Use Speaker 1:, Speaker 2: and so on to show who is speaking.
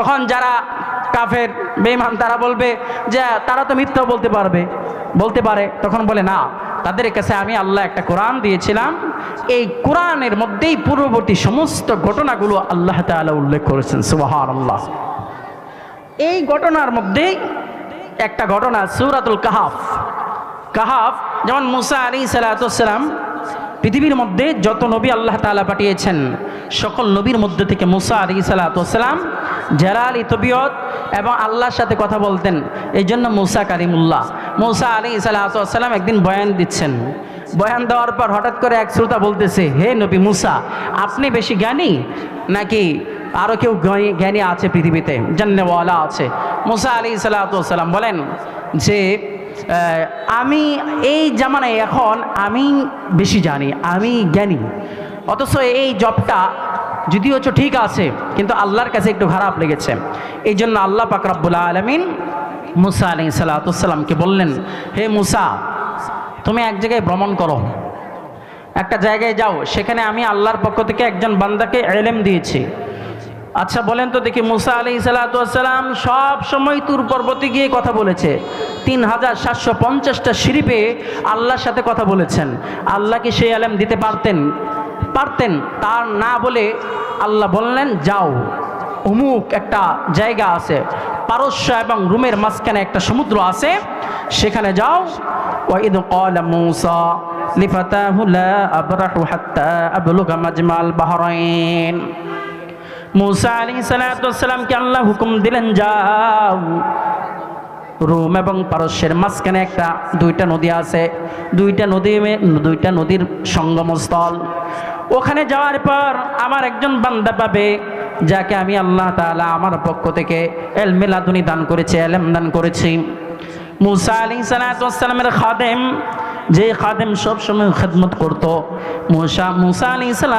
Speaker 1: তখন যারা কাফের, বেঈমান, তারা বলবে যে, তারা তো মিথ্যা বলতে পারবে। বলতে পারে, তখন বলে, না, তাদের কাছে আমি আল্লাহ একটা কোরআন দিয়েছিলাম। এই কোরআনের মধ্যেই পূর্ববর্তী সমস্ত ঘটনাগুলো আল্লাহ তাআলা উল্লেখ করেছেন সুবাহান আল্লাহ এই ঘটনার মধ্যেই একটা ঘটনা, সুরাতুল কাহাফ। কাহাফ, যেমন মুসা আলী সালাতাম পৃথিবীর মধ্যে যত নবী আল্লাহ তাআলা পাঠিয়েছেন, সকল নবীর মধ্যে থেকে মুসা আলী সালাতাম জালালি তবিয়ত এবং আল্লাহর সাথে কথা বলতেন। এই জন্য মুসা কারিমুল্লাহ। মুসা আলী সালাতাম একদিন বয়ান দিচ্ছেন। বয়ান দেওয়ার পর হঠাৎ করে এক শ্রোতা বলতেছে, হে নবী মুসা, আপনি বেশি জ্ঞানী? নাকি আরও কেউ জ্ঞানী- আছে পৃথিবীতে? জান্নেওয়ালা আছে। মুসা আলী সাল্লাম বলেন যে আমি এই জামানায় এখন আমি বেশি জানি, আমি জ্ঞানী। অথচ এই জবটা যদিও হচ্ছে ঠিক আছে, কিন্তু আল্লাহর কাছে একটু খারাপ লেগেছে। এই জন্য আল্লাহ পাকরাবুল আলমিন মুসা আলী সাল্লাতামকে বললেন, হে মুসা, তুমি এক জায়গায় ভ্রমণ করো। একটা জায়গায় যাও, সেখানে আমি আল্লাহর পক্ষ থেকে একজন বান্দাকে এলেম দিয়েছি। আচ্ছা বলেন তো দেখি, মুসা আলি সালাতাম সব সময় তুর পর্বতে গিয়ে কথা বলেছে। তিন হাজার সাতশো পঞ্চাশটা সিঁড়ি আল্লাহর সাথে কথা বলেছেন। আল্লাহ কি সেই আলেম দিতে পারতেন? পারতেন তার না বলে আল্লাহ বললেন যাও অমুক একটা জায়গা আছে পারস্য এবং রুমের মাঝখানে একটা সমুদ্র আছে সেখানে যাও وإذ قال موسى لفتاه لا أبرح حتى أبلغ مجمع البحرين মুসা আলী সালাতামকে আল্লাহ হুকুম দিলেন যাও রোম এবং পারস্যের মাঝখানে একটা, দুইটা নদী আছে। দুইটা নদী দুইটা নদীর সঙ্গমস্থল। ওখানে যাওয়ার পর আমার একজন বান্দা পাবে, যাকে আমি আল্লাহ তাআলা আমার পক্ষ থেকে এল মেলাদুনি দান করেছি, এলেম দান করেছি। মুসা আলী সালাতামের খাদেম, যে খাদেম সবসময় খেদমত করতো। মুসা মুসা আলী সালাত